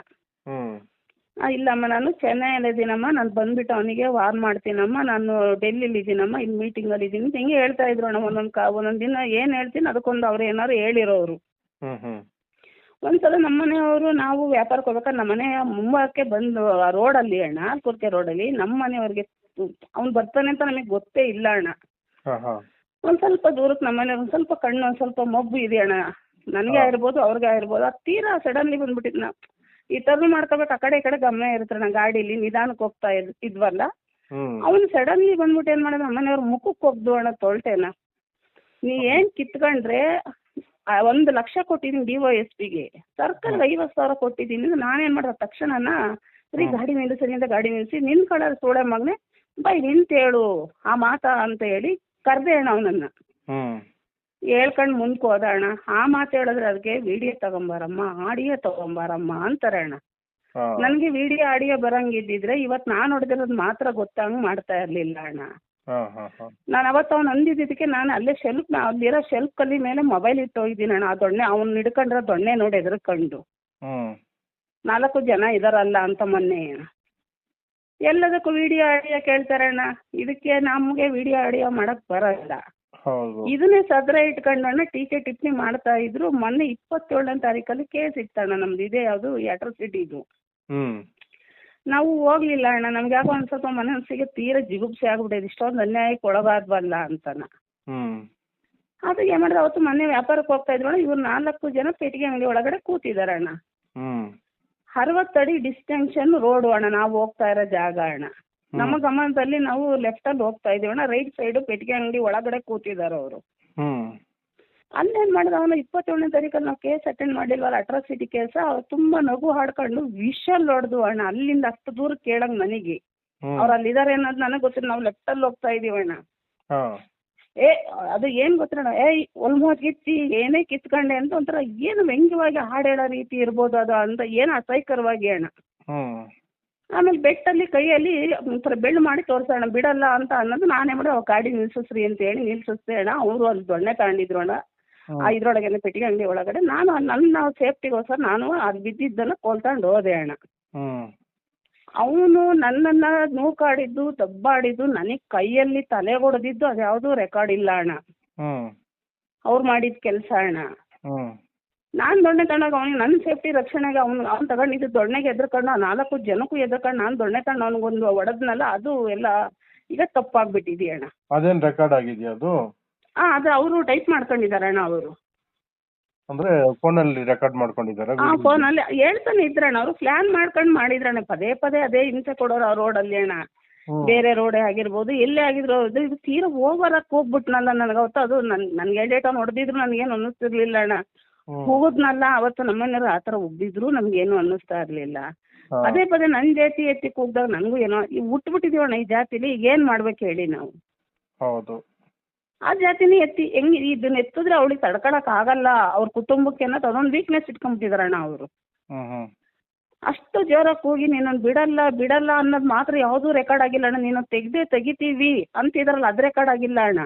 ಇಲ್ಲಮ್ಮ ನಾನು ಚೆನ್ನೈಯಲ್ಲಿ ಇದ್ದೀನಮ್ಮ ನಾನು ಬಂದ್ಬಿಟ್ಟು ಅವನಿಗೆ ವಾರ್ನ್ ಮಾಡ್ತೀನಮ್ಮ. ನಾನು ಡೆಲ್ಲಿಲಿ ಇದ್ದೀನಮ್ಮ ಇಲ್ಲಿ ಮೀಟಿಂಗಲ್ಲಿ ಇದ್ದೀನಿ ಅಂತ ಹಿಂಗೆ ಹೇಳ್ತಾ ಇದ್ರು ಅಣ್ಣ ಒಂದೊಂದು ಕಾ ಒಂದೊಂದು ದಿನ. ಏನು ಹೇಳ್ತೀನಿ? ಅದಕ್ಕೊಂದು ಅವ್ರು ಏನಾದ್ರು ಹೇಳಿರೋರು. ಹ್ಮ್ ಒಂದ್ಸಲ ನಮ್ಮ ಮನೆಯವರು ನಾವು ವ್ಯಾಪಾರಕ್ಕೆ ಹೋಗ್ಬೇಕಾದ್ರೆ ನಮ್ಮ ಮನೆಯ ಮುಂಭಾಗಕ್ಕೆ ಬಂದು ಆ ರೋಡಲ್ಲಿ ಅಣ್ಣ ಕುರ್ಕೆ ರೋಡಲ್ಲಿ ನಮ್ಮ ಮನೆಯವ್ರಿಗೆ ಅವ್ನು ಬರ್ತಾನೆ ಅಂತ ನಮಗೆ ಗೊತ್ತೇ ಇಲ್ಲ ಅಣ್ಣ. ಒಂದು ಸ್ವಲ್ಪ ದೂರಕ್ಕೆ ನಮ್ಮ ಮನೆ ಒಂದು ಸ್ವಲ್ಪ ಕಣ್ಣು ಒಂದು ಸ್ವಲ್ಪ ಮಬ್ಬು ಇದೆ ಅಣ್ಣ? ನನಗೆ. ಆಗಿರ್ಬೋದು ಅವ್ರಿಗೆ ಆಗಿರ್ಬೋದು. ಅದು ತೀರಾ ಸಡನ್ಲಿ ಬಂದ್ಬಿಟ್ಟಿದ್ನ. ಈ ಟರ್ನ್ ಮಾಡ್ಕೋಬೇಕು ಆ ಕಡೆ ಈ ಕಡೆ ಗಮನ ಇರುತ್ತೆ ನಾನು ಗಾಡೀಲಿ ನಿಧಾನಕ್ಕೆ ಹೋಗ್ತಾ ಇದ್ ಇದ್ವಲ್ಲ? ಅವನು ಸಡನ್ಲಿ ಬಂದ್ಬಿಟ್ಟು ಏನು ಮಾಡಿದ ಅಮ್ಮನವ್ರ ಮುಖಕ್ಕೆ ಹೋಗ್ದು ಅಣ್ಣ ತೊಳ್ತೇನ? ನೀ ಏನು ಕಿತ್ಕೊಂಡ್ರೆ ಒಂದು ಲಕ್ಷ ಕೊಟ್ಟಿದ್ದೀನಿ ಡಿ ವೈ ಎಸ್ ಪಿಗೆ. ಸರ್ಕಲ್ ಐವತ್ತು ಸಾವಿರ ಕೊಟ್ಟಿದ್ದೀನಿ ನಾನೇನು ಮಾಡಿದೆ ತಕ್ಷಣನ ಸರಿ ಗಾಡಿ ನಿಲ್ಲಿಸಿ ಅಂತ ಗಾಡಿ ನಿಲ್ಲಿಸಿ ನಿನ್ನ ಕಡೆ ಸೋಳೆ ಮಗ್ನೆ ಬೈ ನಿಂತೇಳು ಆ ಮಾತಾ ಅಂತ ಹೇಳಿ ಕರೆದೆ ಅಣ್ಣ ಅವನನ್ನ. ಹೇಳ್ಕೊಂಡು ಮುಂದಕ್ಕೆ ಹೋದ ಅಣ್ಣ. ಆ ಮಾತು ಹೇಳಿದ್ರೆ ಅದಕ್ಕೆ ವಿಡಿಯೋ ತಗೊಂಬಾರಮ್ಮ ಆಡಿಯೋ ತಗೊಂಬಾರಮ್ಮ ಅಂತಾರೆ ಅಣ್ಣ. ನನಗೆ ವಿಡಿಯೋ ಆಡಿಯೋ ಬರಂಗಿದ್ದಿದ್ರೆ ಇವತ್ತು ನಾನು ಹೊಡೆದಿರೋದು ಮಾತ್ರ ಗೊತ್ತಂಗೆ ಮಾಡ್ತಾ ಇರಲಿಲ್ಲ ಅಣ್ಣ. ನಾನು ಅವತ್ತು ಅವ್ನು ಅಂದಿದ್ದಕ್ಕೆ ನಾನು ಅಲ್ಲೇ ಶೆಲ್ಫ್ ಅಲ್ಲಿರೋ ಶೆಲ್ಫ್ ಕಲ್ಲಿ ಮೇಲೆ ಮೊಬೈಲ್ ಇಟ್ಟು ಹೋಗಿದ್ದೀನಿ ಅಣ್ಣ. ಆ ದೊಣ್ಣೆ ಅವ್ನು ಹಿಡ್ಕೊಂಡ್ರೆ ದೊಣ್ಣೆ ನೋಡಿ ಎದ್ರಕಂಡು. ನಾಲ್ಕು ಜನ ಇದಾರಲ್ಲ ಅಂತ ಮೊನ್ನೆ. ಎಲ್ಲದಕ್ಕೂ ವಿಡಿಯೋ ಆಡಿಯೋ ಕೇಳ್ತಾರೆ ಅಣ್ಣ. ಇದಕ್ಕೆ ನಮಗೆ ವಿಡಿಯೋ ಆಡಿಯೋ ಮಾಡಕ್ ಬರಲ್ಲ. ಹೌದು. ಇದನ್ನೇ ಸದ್ರ ಇಟ್ಕೊಂಡಣ್ಣ ಟೀಕೆ ಟಿಪ್ಪಣಿ ಮಾಡ್ತಾ ಇದ್ರು. ಮೊನ್ನೆ ಇಪ್ಪತ್ತೇಳನೇ ತಾರೀಕಲ್ಲಿ ಕೇಸ್ ಇತ್ತಣ್ಣ ನಮ್ದು. ಇದೇ ಯಾವುದು? ಅಟ್ರಾಸಿಟಿದು ಹ್ಮ್. ನಾವು ಹೋಗ್ಲಿಲ್ಲ ಅಣ್ಣ. ನಮ್ಗೆ ಯಾಕೋ ಒಂದು ಸ್ವಲ್ಪ ಮನಸ್ಸಿಗೆ ತೀರ ಜಿಗುಪ್ಸೆ ಆಗ್ಬಿಟ್ಟಿದೆ ಇಷ್ಟೊಂದು ಅನ್ಯಾಯಕ್ಕೆ ಒಳಗಾದ್ವಲ್ಲ ಅಂತನ. ಹ್ಮ್. ಅದು ಏನು ಮಾಡಿದ್ರೆ? ಅವತ್ತು ಮೊನ್ನೆ ವ್ಯಾಪಾರಕ್ಕೆ ಹೋಗ್ತಾ ಇದ್ರು ಅಣ್ಣ. ಇವ್ರು ನಾಲ್ಕು ಜನ ಪೆಟ್ಟಿಗೆ ಅಂಗಡಿ ಒಳಗಡೆ ಕೂತಿದಾರ ಅಣ್ಣ. ಹ್ಮ್. ಅರವತ್ತಡಿ ಡಿಸ್ಟೆನ್ಷನ್ ರೋಡು ಅಣ್ಣ. ನಾವು ಹೋಗ್ತಾ ಇರೋ ಜಾಗ ಅಣ್ಣ. ನಮ್ಮ ಗಮನದಲ್ಲಿ ನಾವು ಲೆಫ್ಟಲ್ಲಿ ಹೋಗ್ತಾ ಇದೀವಿ ಅಣ್ಣ ರೈಟ್ ಸೈಡ್ ಪೆಟ್ಟಿಗೆ ಅಂಗಡಿ ಒಳಗಡೆ ಕೂತಿದ್ದಾರೆ ಅವರು. ಹ್ಮ್. ಏನ್ ಮಾಡಿದ ಅವನು ಇಪ್ಪತ್ತೇಳನೇ ತಾರೀಕಲ್ಲಿ ನಾವು ಕೇಸ್ ಅಟೆಂಡ್ ಮಾಡಿಲ್ವಲ್ಲ ಅಟ್ರಾಸಿಟಿ ಕೇಸ್ ಅವ್ರು ತುಂಬಾ ನಗು ಹಾಡ್ಕೊಂಡು ವಿಷಲ್ ಹೊಡೆದು ಅಣ್ಣ ಅಲ್ಲಿಂದ ಅಷ್ಟು ದೂರ ಕೇಳಂಗ್ ನನಗೆ ಅವ್ರು ಅಲ್ಲಿದ್ದಾರೆ ಅನ್ನೋದು ನನಗೆ ಗೊತ್ತಿಲ್ಲ. ನಾವು ಲೆಫ್ಟ್ ಅಲ್ಲಿ ಹೋಗ್ತಾ ಇದೀವಿ ಅಣ್ಣ. ಏ ಅದು ಏನ್ ಗೊತ್ತಿರೋಣ ಏ ಒಲ್ಮೋದ್ ಗಿಚ್ಚಿ ಏನೇ ಕಿತ್ಕೊಂಡೆ ಅಂತ ಒಂಥರ ಏನು ವ್ಯಂಗ್ಯವಾಗಿ ಹಾಡು ಹೇಳೋ ರೀತಿ ಇರ್ಬೋದು ಅದು ಅಂತ ಏನು ಅಸಹ್ಯಕರವಾಗಿ ಅಣ್ಣ. ಆಮೇಲೆ ಬೆಟ್ಟಲ್ಲಿ ಕೈಯಲ್ಲಿ ಒಂಥರ ಬೆಳ್ಳು ಮಾಡಿ ತೋರಿಸೋಣ ಬಿಡಲ್ಲ ಅಂತ ಅನ್ನೋದು ನಾನೇ ಮಾಡಿ ಅವ್ ಗಾಡಿ ನಿಲ್ಸಿಸ್ರಿ ಅಂತ ಹೇಳಿ ನಿಲ್ಸಿಸ್ದೆ ಅಣ್ಣ. ಅವರು ಅಲ್ಲಿ ದೊಣ್ಣೆ ತಗೊಂಡಿದ್ರು ಅಣ್ಣ. ಆ ಇದ್ರೊಳಗೆ ಪೆಟ್ಟಿಗೆ ಅಂಗಡಿ ಒಳಗಡೆ. ನಾನು ನನ್ನ ಸೇಫ್ಟಿಗೋಸ್ಕರ ನಾನು ಅದು ಬಿದ್ದಿದ್ದನ್ನ ಕೊಲ್ತಂಡು ಹೋದೆ ಅಣ್ಣ. ಅವನು ನನ್ನನ್ನ ನೂಕಾಡಿದ್ದು ದಬ್ಬಾಡಿದ್ದು ನನಗೆ ಕೈಯಲ್ಲಿ ತಲೆ ಹೊಡೆದಿದ್ದು ಅದ್ಯಾವುದೂ ರೆಕಾರ್ಡ್ ಇಲ್ಲ ಅಣ್ಣ. ಅವ್ರು ಮಾಡಿದ ಕೆಲಸ ಅಣ್ಣ. ನಾನು ದೊಣ್ಣೆ ತಗೊಂಡಾಗ ಅವ್ನಿಗೆ ನನ್ನ ಸೇಫ್ಟಿ ರಕ್ಷಣೆಗೆ ಅವ್ನು ಅವ್ನು ತಗೊಂಡಿದ್ದು ದೊಣ್ಣೆಗೆ ಎದ್ರಕೊಂಡು ಆ ನಾಲ್ಕು ಜನಕ್ಕೂ ಎದ್ರಕೊಂಡು ನಾನು ದೊಣ್ಣೆ ತಗೊಂಡು ಅವ್ನಿಗೊಂದು ಹೊಡೆದ್ನಲ್ಲ ಅದು ಎಲ್ಲ ಈಗ ತಪ್ಪಾಗ್ಬಿಟ್ಟಿದೆಯಣ್ಣ ಅದೇನ್ ರೆಕಾರ್ಡ್ ಆಗಿದೆಯಾ ಅದು? ಹಾಂ ಅದು ಅವರು ಟೈಪ್ ಮಾಡ್ಕೊಂಡಿದ್ದಾರೆ ಅಣ್ಣ ಅವರು. ಅಂದ್ರೆ ಫೋನಲ್ಲಿ ರೆಕಾರ್ಡ್ ಮಾಡ್ಕೊಂಡಿದ್ದಾರೆ ಆ ಫೋನಲ್ಲಿ ಹೇಳ್ತಾನೆ ಇದ್ರಣ್ಣ ಅವರು ಪ್ಲಾನ್ ಮಾಡ್ಕೊಂಡು ಮಾಡಿದ್ರಣ್ಣ ಪದೇ ಪದೇ ಅದೇ ಹಿಂಸೆ ಕೊಡೋರು ಆ ಅಲ್ಲಿ ಅಣ್ಣ. ಬೇರೆ ರೋಡೇ ಆಗಿರ್ಬೋದು ಎಲ್ಲೇ ಆಗಿದ್ರು ಇದು ಇದು ತೀರಾ ಓವರಕ್ಕೆ ಹೋಗ್ಬಿಟ್ನಲ್ಲ ನನಗೆ ಅವತ್ತು ಅದು ನನ್ ನನಗೆ ಅವ್ನು ಹೊಡೆದಿದ್ರು ನನಗೇನು ಅನ್ನಿಸ್ತಿರ್ಲಿಲ್ಲ ಅಣ್ಣ. ಹೋಗೋದ್ನಲ್ಲ ಅವತ್ತು ನಮ್ಮನೆಯವರು ಆ ಒಬ್ಬಿದ್ರು ಉಬ್ಬಿದ್ರು ಏನು ಅನ್ನಿಸ್ತಾ ಇರಲಿಲ್ಲ. ಪದೇ ಪದೇ ನನ್ ಜಾತಿ ಎತ್ತಿ ಕೂಗ್ದಾಗ ನನಗೂ ಏನೋ ಈ ಅಣ್ಣ ಈ ಜಾತಿಲಿ ಈಗ ಏನ್ ಮಾಡ್ಬೇಕು ಹೇಳಿ ನಾವು. ಹೌದು. ಆ ಜಾತಿನೇ ಎತ್ತಿ ಹೆಂಗ್ ಇದನ್ನ ಎತ್ತಿದ್ರೆ ಅವಳಿಗೆ ತಡ್ಕೊಳಕ್ ಆಗಲ್ಲ ಅವ್ರ ಕುಟುಂಬಕ್ಕೆ ಅನ್ನೋದು ಅದೊಂದು ವೀಕ್ನೆಸ್ ಇಟ್ಕೊಂಡ್ಬಿಟ್ಟಿದಾರಣ್ಣ ಅವರು. ಅಷ್ಟು ಜೋರಾಗಿ ಕೂಗಿ ನೀನು ಬಿಡಲ್ಲ ಬಿಡಲ್ಲ ಅನ್ನೋದು ಮಾತ್ರ ಯಾವುದೂ ರೆಕಾರ್ಡ್ ಆಗಿಲ್ಲ ಅಣ್ಣ ನೀನು ತೆಗ್ದೆ ತೆಗಿತೀವಿ ಅಂತಿದ್ರಲ್ಲ ಅದ್ ರೆಕಾರ್ಡ್ ಆಗಿಲ್ಲ ಅಣ್ಣ.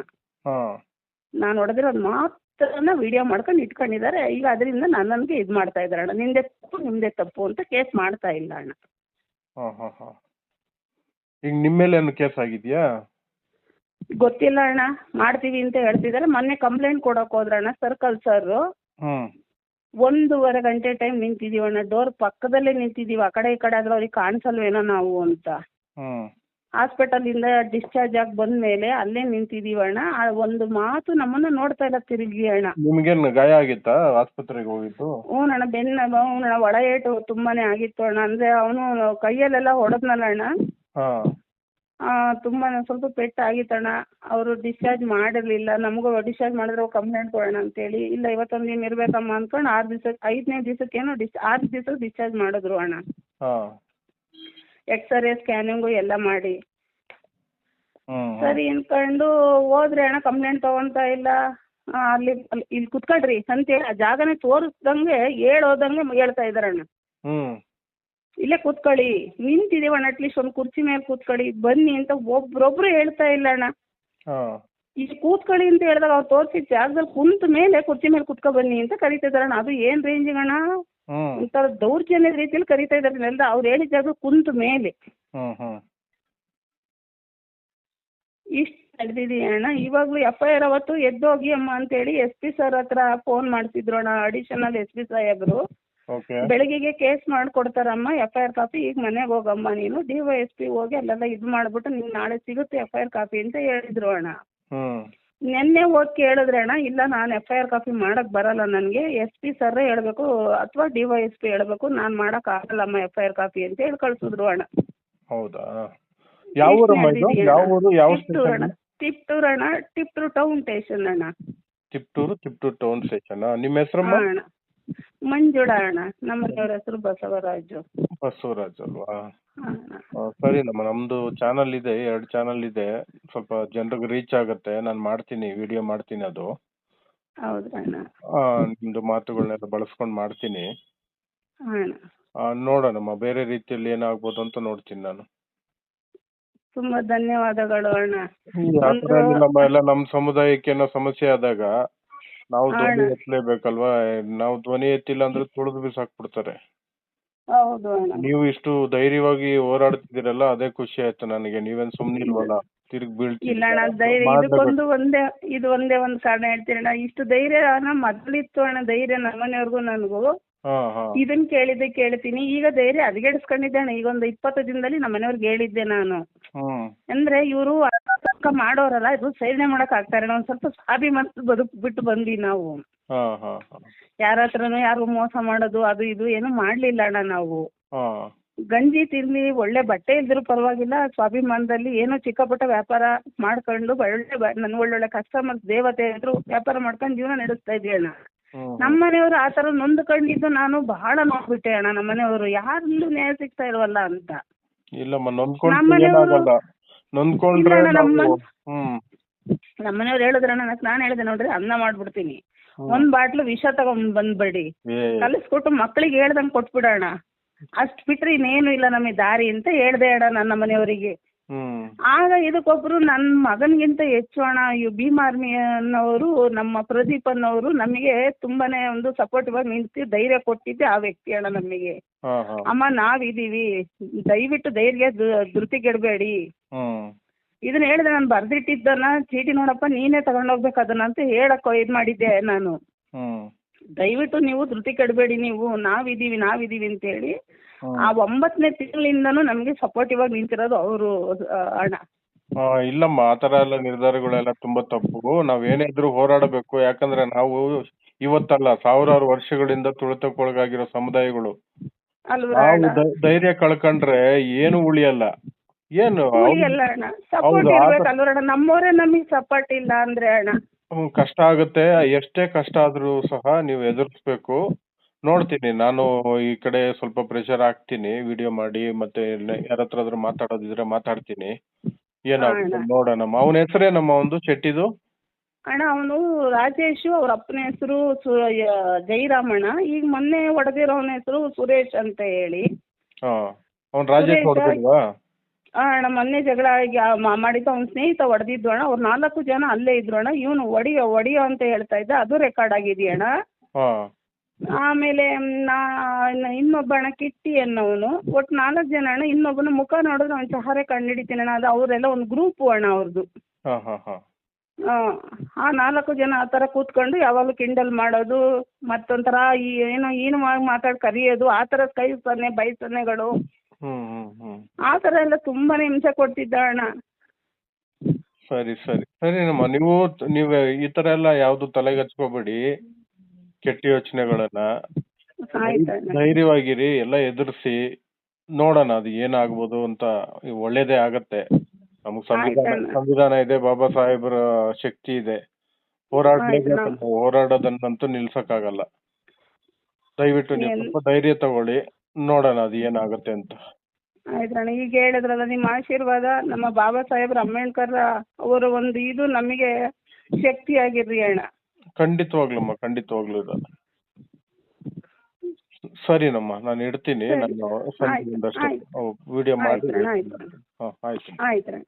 ನಾನು ಹೊಡೆದಿರೋದು ಮಾತ್ರನ ವಿಡಿಯೋ ಮಾಡ್ಕೊಂಡು ಇಟ್ಕೊಂಡಿದ್ದಾರೆ. ಈಗ ಅದರಿಂದ ನನ್ನನ್ಗೆ ಇದು ಮಾಡ್ತಾ ಇದ್ದಾರೆ ಅಣ್ಣ. ನಿಂದೆ ತಪ್ಪು ನಿಮ್ಮದೇ ತಪ್ಪು ಅಂತ ಕೇಸ್ ಮಾಡ್ತಾ ಇಲ್ಲ ಅಣ್ಣ. ಹಾ ಹಾ ಹಾ. ಈಗ ನಿಮ್ಮ ಮೇಲೆ ಏನು ಕೇಸ್ ಆಗಿದ್ಯಾ? ಗೊತ್ತಿಲ್ಲ ಅಣ್ಣ. ಮಾಡ್ತೀವಿ ಅಂತ ಹೇಳ್ತಿದಾರೆ ಮೊನ್ನೆ ಕಂಪ್ಲೇಂಟ್ ಕೊಡೋಕೆ ಹೋದ್ರಣ್ಣ ಸರ್ಕಲ್ ಸರ್ ಒಂದೂವರೆ ಗಂಟೆ ಟೈಮ್ ನಿಂತಿದೀವಿ ಅಣ್ಣ. ಡೋರ್ ಪಕ್ಕದಲ್ಲೇ ನಿಂತಿದ್ದೀವಿ ಆ ಕಡೆ ಈ ಕಡೆ ಆದ್ರೆ ಅವ್ರಿಗೆ ಕಾಣಿಸಲ್ವೇನೋ ನಾವು ಅಂತ. ಹಾಸ್ಪಿಟಲಿಂದ ಡಿಸ್ಚಾರ್ಜ್ ಆಗಿ ಬಂದ ಮೇಲೆ ಅಲ್ಲೇ ನಿಂತಿದ್ದೀವಿ ಅಣ್ಣ. ಆ ಒಂದು ಮಾತು ನಮ್ಮನ್ನ ನೋಡ್ತಾ ಇಲ್ಲ ತಿರುಗಿ ಅಣ್ಣ. ನಿಮ್ಗೇನು ಗಾಯ ಆಗಿತ್ತಾ ಆಸ್ಪತ್ರೆಗೆ ಹೋಗಿದ್ದು? ಬೆನ್ನ ಹ್ಞೂ ಅಣ್ಣ ಒಳ ಏಟು ತುಂಬಾನೇ ಆಗಿತ್ತು ಅಣ್ಣ. ಅಂದ್ರೆ ಅವನು ಕೈಯಲ್ಲೆಲ್ಲ ಹೊಡೆದ್ನಲ್ಲ ಅಣ್ಣ. ಹಾ. ತುಂಬ ಸ್ವಲ್ಪ ಪೆಟ್ಟು ಆಗಿತ್ತಣ್ಣ ಅವರು ಡಿಸ್ಚಾರ್ಜ್ ಮಾಡಿರಲಿಲ್ಲ. ನಮಗೂ ಡಿಸ್ಚಾರ್ಜ್ ಮಾಡಿದ್ರೆ ಕಂಪ್ಲೇಂಟ್ ಕೊಡೋಣ ಅಂತೇಳಿ. ಇಲ್ಲ ಇವತ್ತೊಂದು ದಿನ ಇರಬೇಕಮ್ಮ ಅಂದ್ಕೊಂಡು ಆರು ದಿವಸ ಐದನೇ ದಿವಸಕ್ಕೇನೋ ಡಿಸ್ ಆರು ದಿವಸಕ್ಕೆ ಡಿಸ್ಚಾರ್ಜ್ ಮಾಡಿದ್ರು ಅಣ್ಣ. ಹಾ. ಎಕ್ಸ್ರೇ ಸ್ಕ್ಯಾನಿಂಗು ಎಲ್ಲ ಮಾಡಿ. ಸರಿ ಅನ್ಕೊಂಡು ಹೋದ್ರೆ ಅಣ್ಣ ಕಂಪ್ಲೇಂಟ್ ತಗೊಂತಾ ಇಲ್ಲ. ಅಲ್ಲಿ ಅಲ್ಲಿ- ಇಲ್ಲಿ ಕುತ್ಕೊಳ್ರಿ ಅಂತೆ ಆ ಜಾಗನೇ ತೋರಿಸ್ದಂಗೆ ಹೇಳೋದಂಗೆ ಹೇಳ್ತಾ ಇದಾರೆ ಅಣ್ಣ. ಇಲ್ಲೇ ಕೂತ್ಕೊಳ್ಳಿ. ನಿಂತಿದ್ದೀವಣ್ಣ ಅಟ್ಲೀಸ್ಟ್ ಒಂದು ಕುರ್ಚಿ ಮೇಲೆ ಕೂತ್ಕೊಳ್ಳಿ. ಬನ್ನಿ ಅಂತ ಒಬ್ರೊಬ್ರು ಹೇಳ್ತಾ ಇಲ್ಲ ಅಣ್ಣ. ಇಲ್ಲಿ ಕೂತ್ಕೊಳ್ಳಿ ಅಂತ ಹೇಳಿದಾಗ ಅವ್ರು ತೋರಿಸಿದ ಜಾಗದಲ್ಲಿ ಕುಂತ ಮೇಲೆ ಕುರ್ಚಿ ಮೇಲೆ ಕುತ್ಕೊ ಬನ್ನಿ ಅಂತ ಕರೀತಾ ಇದಾರೆ ಅಣ್ಣ. ಅದು ಏನ್ ರೇಂಜಿಗೆ ಅಣ್ಣ? ಒಂಥರ ದೌರ್ಜನ್ಯ ರೀತಿಯಲ್ಲಿ ಕರೀತಾ ಇದ್ದಾರೆ. ನೆಲದ ಅವ್ರು ಹೇಳಿದ ಜಾಗ ಕುಂತ ಮೇಲೆ. ಇಷ್ಟು ನಡೆದಿದೆ ಅಣ್ಣ. ಇವಾಗಲೂ ಎಫ್ ಐ ಆರ್ ಅವತ್ತು ಎದ್ದೋಗಿ ಅಮ್ಮ ಅಂತೇಳಿ ಎಸ್ ಪಿ ಸರ್ ಹತ್ರ ಫೋನ್ ಮಾಡ್ತಿದ್ರು ಅಣ್ಣ. ಅಡಿಷನಲ್ ಎಸ್ ಪಿ ಸಾಹೇಬರು. ಓಕೆ. ಬೆಳಗ್ಗೆಗೆ ಕೇಸ್ ಮಾಡ್ಕೊಡ್ತಾರಮ್ಮ. ಎಫ್ ಐ ಆರ್ ಕಾಪಿ ಈಗ ಮನೆಗೆ ಹೋಗಮ್ಮ ನೀನು. ಡಿ ವೈ ಎಸ್ ಪಿ ಹೋಗಿ ಅಲ್ಲೆಲ್ಲ ಇದು ಮಾಡ್ಬಿಟ್ಟು ನಿಮ್ಗೆ ನಾಳೆ ಸಿಗುತ್ತೆ ಎಫ್ ಐ ಆರ್ ಕಾಪಿ ಅಂತ ಹೇಳಿದ್ರು ಅಣ್ಣ. ನಿನ್ನೆ ಹೋಗಿ ಕೇಳಿದ್ರೆ ಅಣ್ಣ ಇಲ್ಲ ನಾನು ಎಫ್ ಐ ಆರ್ ಕಾಪಿ ಮಾಡಕ್ಕೆ ಬರಲ್ಲ ನನಗೆ. ಎಸ್ ಪಿ ಸರ್ರೇ ಹೇಳಬೇಕು ಅಥವಾ ಡಿ ವೈ ಎಸ್ ಪಿ ಹೇಳಬೇಕು ನಾನು ಮಾಡಕ್ಕೆ ಆಗಲ್ಲಮ್ಮ ಎಫ್ ಐ ಆರ್ ಕಾಪಿ ಅಂತ ಹೇಳಿ ಕಳ್ಸಿದ್ರು ಅಣ್ಣ. ಹೌದಾ? ಯಾವ ಊರಮ್ಮ ಇದು? ಯಾವ ಊರು ಯಾವ ತಿಪ್ಟೂರು ಅಣ್ಣ. ಸ್ಟೇಷನ್ ತಿಪ್ಟೂರು ಅಣ್ಣ ತಿಪ್ಟೂರು ಟೌನ್ ಸ್ಟೇಷನ್ ಅಣ್ಣ. ತಿಪ್ಟೂರು ತಿಪ್ಟೂರು ಟೌನ್ ಸ್ಟೇಷನ್ ನಿಮ್ಮ ಹೆಸರಮ್ಮ? ಅಣ್ಣ. ಮಂಜುಳ ಅಣ್ಣ. ನಮ್ಮ ಮನೆಯವ್ರ ಹೆಸರು ಬಸವರಾಜು. ಬಸವರಾಜ್ ಅಲ್ವಾ ಸರಿ ನಮ್ಮ ನಮ್ದು ಚಾನಲ್ ಇದೆ ಎರಡು ಚಾನಲ್ ಇದೆ. ಸ್ವಲ್ಪ ಜನರಿಗೆ ರೀಚ್ ಆಗುತ್ತೆ ನಾನು ಮಾಡ್ತೀನಿ ವಿಡಿಯೋ ಮಾಡ್ತೀನಿ ಅದು. ಅಣ್ಣ. ಆ, ನಿಮ್ದು ಮಾತುಗಳನ್ನೆಲ್ಲ ಬಳಸ್ಕೊಂಡು ಮಾಡ್ತೀನಿ. ಹಾಂ ಅಣ್ಣ. ಆ, ನೋಡೋಣಮ್ಮ ಬೇರೆ ರೀತಿಯಲ್ಲಿ ಏನಾಗ್ಬೋದು ಅಂತ ನೋಡ್ತೀನಿ ನಾನು. ತುಂಬ ಧನ್ಯವಾದಗಳು ಅಣ್ಣ. ಏನಿಲ್ಲಮ್ಮ ಎಲ್ಲ ನಮ್ಮ ಸಮುದಾಯಕ್ಕೆ ಏನೋ ಸಮಸ್ಯೆ ಆದಾಗ ನಾವು ಧ್ವನಿ. ಎತ್ತಲೇಬೇಕಲ್ವಾ? ನಾವು ಧ್ವನಿ ಎತ್ತಿಲ್ಲ ಅಂದ್ರೆ ತುಳಿದು ಬಿಸಾಕ್ಬಿಡ್ತಾರೆ. ಹೌದು ಅಣ್ಣ. ನೀವು ಇಷ್ಟು ಧೈರ್ಯವಾಗಿ ಹೋರಾಡ್ತಿದ್ದೀರಲ್ಲ ಅದೇ ಖುಷಿ ಆಯ್ತು ನನಗೆ. ನೀವೇನ್ ಸುಮ್ನೆ ಇಲ್ವಲ್ಲ? ತಿರುಗಿ ಇಲ್ಲ ಅಣ್ಣ ಧೈರ್ಯ ಇದಕ್ಕೊಂದು ಒಂದೇ ಇದು ಒಂದೇ ಒಂದು ಕಾರಣ ಹೇಳ್ತೀನಿ ಅಣ್ಣ. ಇಷ್ಟು ಧೈರ್ಯ ಅಣ್ಣ ಮೊದಲಿತ್ತು ಅಣ್ಣ ಧೈರ್ಯ ನಮ್ಮನೆಯವ್ರಿಗೂ ನನಗೂ. ಹಾ ಹಾ. ಇದನ್ನ ಕೇಳಿದ್ದೆ ಕೇಳ್ತೀನಿ. ಈಗ ಧೈರ್ಯ ಹದಗೆಡಿಸ್ಕೊಂಡಿದ್ದೆ ಅಣ್ಣ. ಈಗ ಒಂದು ಇಪ್ಪತ್ತು ದಿನದಲ್ಲಿ ನಮ್ಮ ಮನೆಯವ್ರಿಗೆ ಹೇಳಿದ್ದೆ ನಾನು. ಹ್ಮ್. ಅಂದ್ರೆ ಇವರು ಮಾಡೋರಲ್ಲ ಇದು ಸೇವನೆ ಮಾಡಕ್ ಆಗ್ತಾರೆ ಒಂದ್ ಸ್ವಲ್ಪ ಸ್ವಾಭಿಮಾನ ಬದುಕ್ ಬಿಟ್ಟು ಬಂದ್ವಿ ನಾವು. ಹಾ ಹಾ ಹಾ. ಯಾರ ಹತ್ರನು ಯಾರು ಮೋಸ ಮಾಡೋದು ಅದು ಇದು ಏನು ಮಾಡ್ಲಿಲ್ಲ ಅಣ್ಣ ನಾವು. ಹಾ. ಗಂಜಿ ತಿರ್ಲಿ ಒಳ್ಳೆ ಬಟ್ಟೆ ಇಲ್ದಿರೂ ಪರವಾಗಿಲ್ಲ. ಸ್ವಾಭಿಮಾನದಲ್ಲಿ ಏನೋ ಚಿಕ್ಕ ಪುಟ್ಟ ವ್ಯಾಪಾರ ಮಾಡ್ಕೊಂಡು ಒಳ್ಳೆ ನನ್ ಒಳ್ಳೊಳ್ಳೆ ಕಸ್ಟಮರ್ ದೇವತೆ ಇದ್ರು ವ್ಯಾಪಾರ ಮಾಡ್ಕೊಂಡು ಜೀವನ ನಡೆಸ್ತಾ ಇದ್ವಿ ಅಣ್ಣ. ಹ್ಮ್ ನಮ್ಮ ಮನೆಯವರು ಆ ಥರ ನೊಂದ್ಕೊಂಡಿದ್ದು ನಾನು ಬಹಳ ನೋಡ್ಬಿಟ್ಟೆ ಅಣ್ಣ ನಮ್ಮ ಮನೆಯವರು. ಯಾರಲ್ಲೂ ನ್ಯಾಯ ಸಿಗ್ತಾ ಇಲ್ವಲ್ಲ ಅಂತ. ಇಲ್ಲಮ್ಮ ನೊಂದ್ಕೊಂಡ್ರೆ ನಮ್ಮನೆಯವ್ರು- ಏನಾಗಲ್ಲ. ನೊಂದ್ಕೊಂಡ್ರೆ ಇಲ್ಲ, ನಮ್ಮ- ನಾವು ಹ್ಮ್. ನಮ್ಮನೆಯವ್ರು ಹೇಳಿದ್ರೆ ನನಗೆ ನಾನು ಹೇಳಿದೆ ನೋಡ್ರಿ ಅನ್ನ ಮಾಡ್ಬಿಡ್ತೀನಿ. ಒಂದ್ ಬಾಟ್ಲು ವಿಷ ತಗೊಂಡ್ ಬಂದ್ಬೇಡಿ. ಕಲಿಸ್ಕೊಟ್ಟು ಮಕ್ಕಳಿಗೆ ಹೇಳ್ದಂಗ್ ಕೊಟ್ಬಿಡೋಣ. ಅಷ್ಟ್ ಬಿಟ್ರೆ ಇನ್ನೇನು ಇಲ್ಲ ನಮಗೆ ದಾರಿ ಅಂತ ಹೇಳ್ದೆ ಅಣ್ಣ ನನ್ನ ಮನೆಯವರಿಗೆ. ಆಗ ಇದಕ್ಕೊಬ್ರು ನನ್ನ ಮಗನಿಗಿಂತ ಹೆಚ್ಚು ಹಣ ಈ ಭೀಮ್ ಆರ್ಮಿ ಅನ್ನೋರು ನಮ್ಮ ಪ್ರದೀಪ್ ಅನ್ನೋರು ನಮಗೆ ತುಂಬಾನೇ ಒಂದು ಸಪೋರ್ಟಿವ್ ಆಗಿ ನಿಂತು ಧೈರ್ಯ ಕೊಟ್ಟಿದ್ದೆ ಆ ವ್ಯಕ್ತಿ ಅಣ್ಣ ನಮಗೆ. ಅಮ್ಮ ನಾವಿದೀವಿ. ದಯವಿಟ್ಟು ಧೈರ್ಯ ಧೃತಿ ಕೆಡಬೇಡಿ. ಇದನ್ನ ಹೇಳಿದೆ ನಾನು ಬರ್ದಿಟ್ಟಿದ್ದನ್ನ ಚೀಟಿ ನೋಡಪ್ಪ ನೀನೇ ತಗೊಂಡೋಗ್ಬೇಕು ಅದನ್ನ ಅಂತ ಹೇಳಕ್ಕೆ ಇದು ಮಾಡಿದ್ದೆ ನಾನು. ದಯವಿಟ್ಟು ನೀವು ಧೃತಿ ಕೆಡಬೇಡಿ ನೀವು ನಾವಿದೀವಿ ನಾವಿದ್ದೀವಿ ಅಂತ ಹೇಳಿ ಆ ಒಂಬತ್ತನೇ ತಿಂಗಳಿಂದನೂ ನಮಗೆ ಸಪೋರ್ಟಿವ್ ಆಗಿ ನಿಂತಿರೋದು ಅವರು ಅಣ್ಣ. ಆ, ಇಲ್ಲಮ್ಮ ಆ ತರ ಎಲ್ಲ ನಿರ್ಧಾರಗಳೆಲ್ಲ ತುಂಬಾ ತಪ್ಪು. ನಾವ್ ಏನೇ ಇದ್ರೂ ಹೋರಾಡಬೇಕು ಯಾಕಂದ್ರೆ ನಾವು ಇವತ್ತಲ್ಲ ಸಾವಿರಾರು ವರ್ಷಗಳಿಂದ ತುಳಿತಕ್ಕೊಳಗಾಗಿರೋ ಸಮುದಾಯಗಳು. ಅಲ್ವಾ ನಾವು ಅಣ್ಣ. ಧೈ- ಧೈರ್ಯ ಕಳ್ಕೊಂಡ್ರೆ ಏನು ಉಳಿಯಲ್ಲ. ಏನು? ಅಣ್ಣ. ಸಪೋರ್ಟ್ ಹೌದು, ಆಗ- ಇರ್ಬೇಕಲ್ವ ಅಣ್ಣ. ನಮ್ಮವರೇ ನಮಗೆ ಸಪೋರ್ಟ್ ಇಲ್ಲ ಅಂದ್ರೆ ಅಣ್ಣ. ಹ್ಮ್, ಕಷ್ಟ ಆಗುತ್ತೆ. ಎಷ್ಟೇ ಕಷ್ಟ ಆದ್ರೂ ಸಹ ನೀವು ಎದುರಿಸ್ಬೇಕು. ನೋಡ್ತೀನಿ. ನಾನು ಈ ಕಡೆ ಸ್ವಲ್ಪ ಪ್ರೆಷರ್ ಹಾಕ್ತೀನಿ. ವಿಡಿಯೋ ಮಾಡಿ ಮತ್ತೆ ಯಾರತ್ರ ಆದ್ರೂ ಮಾತಾಡೋದಿದ್ರೆ ಮಾತಾಡ್ತೀನಿ. ಏನಾಗುತ್ತೆ ನೋಡೋಣ. ನೋಡೋಣಮ್ಮ ಅವನ ಹೆಸರೇನಮ್ಮ ಒಂದು ಶೆಟ್ಟಿದು ಅಣ್ಣ ಅವನು ರಾಜೇಶು ಅವ್ರ ಅಪ್ಪನ ಹೆಸರು ಜೈರಾಮಣ್ಣ ಈಗ ಮೊನ್ನೆ ಹೊಡೆದಿರೋನ ಹೆಸರು ಸುರೇಶ್ ಅಂತ ಹೇಳಿ. ಹಾ ಅವ್ನ್ ರಾಜೇಶ್ ಸುರೇಶ. ಹೊಡೆದಿಲ್ವಾ? ಅಣ್ಣ ಮೊನ್ನೆ ಜಗಳ ಆಗಿ ಮಾಡಿದ್ದು ಅವ್ನ ಸ್ನೇಹಿತ ಹೊಡೆದಿದ್ದು ಅಣ್ಣ. ಅವ್ರು ನಾಲ್ಕು ಜನ ಅಲ್ಲೇ ಇದ್ರು ಅಣ್ಣ. ಇವನು ಒಡಿಯೋ ಹೊಡಿಯೋ ಅಂತ ಹೇಳ್ತಾ ಇದ್ದ. ಅದು ರೆಕಾರ್ಡ್ ಆಗಿದೆಯಣ್ಣ ಹಾ. ಆಮೇಲೆ ನಾ ಇನ್ನೊಬ್ಬ ಅಣ್ಣ ಕಿಟ್ಟಿ ಅನ್ನೋನು ಒಟ್ಟು ನಾಲ್ಕು ಜನ ಅಣ್ಣ. ಇನ್ನೊಬ್ಬನ ಮುಖ ನೋಡಿದ್ರೆ ಅವ್ನು ಚಹರೆ ಕಂಡು ಅಣ್ಣ. ಅದು ಅವರೆಲ್ಲ ಒಂದು ಗ್ರೂಪ್ ಅಣ್ಣ ಅವ್ರದ್ದು ಆ ನಾಲ್ಕು ಜನ ಆ ತರ ಕೂತ್ಕೊಂಡು ಯಾವಾಗಲೂ ಕಿಂಡಲ್ ಮಾಡೋದು ಮತ್ತೊಂಥರ ಈ ಏನೋ ಏನು ಮಾತಾಡಿ ಕರಿಯೋದು ಆ ಥರ ಕೈ ಸನ್ನೆ ಬೈ ಸನ್ನೆಗಳು. ಆ ತರ ಎಲ್ಲ ತುಂಬಾನೇ ಹಿಂಸೆ ಕೊಡ್ತಿದ್ದ ಅಣ್ಣ. ಸರಿ ಸರಿ. ಸರಿನಮ್ಮ ನೀವು ನೀವು ಈ ತರ ಎಲ್ಲ ಯಾವ್ದು ತಲೆಗೆ ಹಚ್ಕೋಬೇಡಿ ಕೆಟ್ಟ ಯೋಚನೆಗಳನ್ನ. ಆಯ್ತು ಅಣ್ಣ ಧೈರ್ಯವಾಗಿರಿ ಎಲ್ಲ ಎದುರಿಸಿ ನೋಡೋಣ ಅದು ಏನಾಗ್ಬೋದು ಅಂತ ಒಳ್ಳೇದೇ ಆಗತ್ತೆ. ನಮ್ಗೆ ಸಂವಿಧಾನ ಆಯ್ತಣ್ಣ. ಸಂವಿಧಾನ ಇದೆ ಬಾಬಾ ಸಾಹೇಬರ ಶಕ್ತಿ ಇದೆ. ಹೋರಾಡ ಆಯ್ತಣ್ಣ. ಹೋರಾಡೋದನ್ನಂತೂ ನಿಲ್ಸಕ್ಕಾಗಲ್ಲ. ದಯವಿಟ್ಟು ನೀವು ಏನ್- ಸ್ವಲ್ಪ ಧೈರ್ಯ ತಗೊಳ್ಳಿ. ನೋಡೋಣ ಅದು ಏನಾಗುತ್ತೆ ಅಂತ. ಆಯ್ತಣ್ಣ ಈಗ ಹೇಳಿದ್ರಲ್ಲ ನಿಮ್ಮ ಆಶೀರ್ವಾದ ನಮ್ಮ ಬಾಬಾ ಸಾಹೇಬ್ರ ಅಂಬೇಡ್ಕರ್ ಅವರ ಒಂದು ಇದು ನಮಗೆ ಶಕ್ತಿ ಆಗಿರ್ರಿ ಅಣ್ಣ. ಖಂಡಿತವಾಗ್ಲಮ್ಮ ಖಂಡಿತವಾಗ್ಲೂ ಇದು. ಸರಿನಮ್ಮ ನಾನು ಇಡ್ತೀನಿ ನಾನು ಸಂಜೆಯಿಂದ ಅಷ್ಟೇ ವಿಡಿಯೋ ಮಾಡಿ ಆಯ್ತು ಅಣ್ಣ, ಆಯ್ತು. ಹಾ ಆಯ್ತು. ಆಯ್ತು ಅಣ್ಣ.